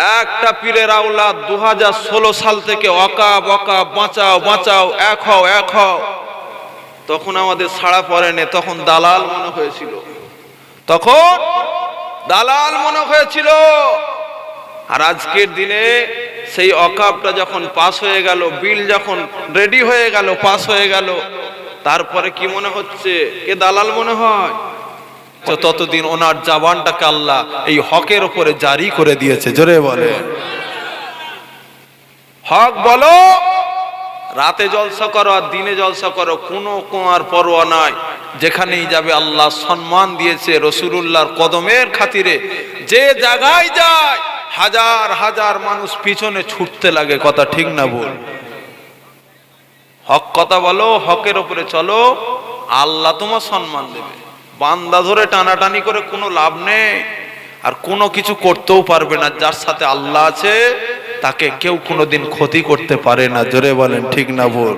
একটা পীরের আওলাদ দু হাজার ষোলো সাল থেকে অকাব অকাব, বাঁচাও বাঁচাও, এক হও এক হও। তখন আমাদের ছাড়া পড়েনি, তখন দালাল মনে হয়েছিল। তখন দালাল মনে হয়েছিল। আর আজকের দিনে সেই অকাপটা যখন পাস হয়ে গেল, বিল যখন রেডি হয়ে গেল, পাস হয়ে গেল, তারপরে কি মনে হচ্ছে? কে দালাল মনে হয়? তো ততদিন ওনার জাবানটাকে আল্লাহ এই হকের উপরে জারি করে দিয়েছে। জোরে বলে। হক বলো, রাতে জলসা করো আর দিনে জলসা করো, কোনো কোয়ার পরোয়া নাই। যেখানেই যাবে আল্লাহ সম্মান দিয়েছে রসুলুল্লাহর কদমের খাতিরে। যে জায়গায় যায়, হাজার হাজার মানুষ পিছনে ছুটতে লাগে, কথা ঠিক না বল হক কথা বলো, হকের উপরে চলো, আল্লাহ তোমার সম্মান দেবে। বান্দা ধরে টানাটানি করে কোনো লাভ নেই। আর কোনো কিছু করতেও পারবে না, যার সাথে আল্লাহ আছে, তাকে কেউ কোনোদিন ক্ষতি করতে পারে না। জোরে বলেন, ঠিক না বল